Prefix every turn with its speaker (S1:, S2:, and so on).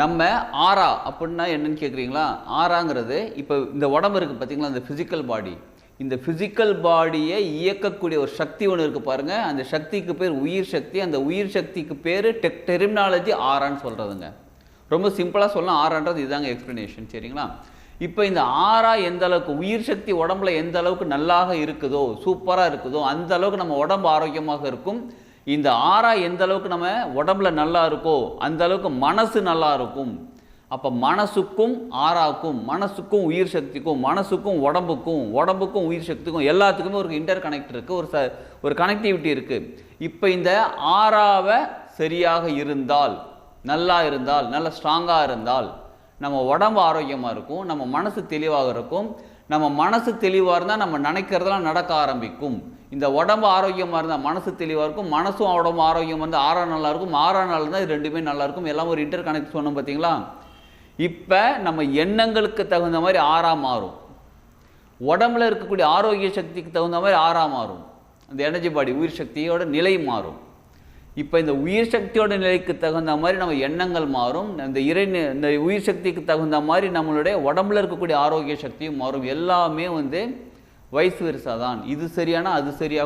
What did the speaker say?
S1: நம்ம ஆறா அப்படின்னா என்னன்னு கேட்குறீங்களா ஆறாங்கிறது இப்போ இந்த உடம்பு இருக்குது பார்த்தீங்களா இந்த ஃபிசிக்கல் பாடி இந்த ஃபிசிக்கல் பாடியை இயக்கக்கூடிய ஒரு சக்தி ஒன்று இருக்குது பாருங்கள் அந்த சக்திக்கு பேர் உயிர் சக்தி. அந்த உயிர் சக்திக்கு பேர் டெக் டெர்மினாலஜி ஆறான்னு சொல்கிறதுங்க ரொம்ப சிம்பிளாக சொல்லலாம். ஆறான்றது இதுதாங்க எக்ஸ்ப்ளனேஷன் சரிங்களா? இப்போ இந்த ஆறா எந்த அளவுக்கு உயிர் சக்தி உடம்புல எந்த அளவுக்கு நல்லாக இருக்குதோ சூப்பராக இருக்குதோ அந்த அளவுக்கு நம்ம உடம்பு ஆரோக்கியமாக இருக்கும். இந்த ஆறா எந்த அளவுக்கு நம்ம உடம்புல நல்லா இருக்கோ அந்த அளவுக்கு மனசு நல்லா இருக்கும். அப்போ மனசுக்கும் ஆறாக்கும் மனசுக்கும் உயிர் சக்திக்கும் மனசுக்கும் உடம்புக்கும் உடம்புக்கும் உயிர் சக்திக்கும் எல்லாத்துக்குமே ஒரு இன்டர் கனெக்ட் இருக்குது ஒரு ச ஒரு கனெக்டிவிட்டி இருக்குது இப்போ இந்த ஆறாவை சரியாக இருந்தால் நல்லா இருந்தால் நல்ல ஸ்ட்ராங்காக இருந்தால் நம்ம உடம்பு ஆரோக்கியமாக இருக்கும் நம்ம மனசு தெளிவாக இருக்கும். நம்ம மனசு தெளிவாக இருந்தால் நம்ம நினைக்கிறதெல்லாம் நடக்க ஆரம்பிக்கும். இந்த உடம்பு ஆரோக்கியமாக இருந்தால் மனசு தெளிவாக இருக்கும் மனசும் உடம்பு ஆரோக்கியம் வந்து ஆறாம் நல்லா இருக்கும் ஆறாம் நாள் இருந்தால் இது ரெண்டுமே நல்லா இருக்கும். எல்லாம் ஒரு இன்டர் கனெக்ட் சொன்னோம் பார்த்தீங்களா இப்போ நம்ம எண்ணங்களுக்கு தகுந்த மாதிரி ஆறாக மாறும். உடம்புல இருக்கக்கூடிய ஆரோக்கிய சக்திக்கு தகுந்த மாதிரி ஆறாக மாறும். அந்த எனர்ஜி பாடி உயிர் சக்தியோட நிலை மாறும். இப்போ இந்த உயிர் சக்தியோட நிலைக்கு தகுந்த மாதிரி நம்ம எண்ணங்கள் மாறும். இந்த இறை இந்த உயிர் சக்திக்கு தகுந்த மாதிரி நம்மளுடைய உடம்புல இருக்கக்கூடிய ஆரோக்கிய சக்தியும் மாறும். எல்லாமே வந்து வயசு வருஷா தான் இது சரியானா அது சரியாக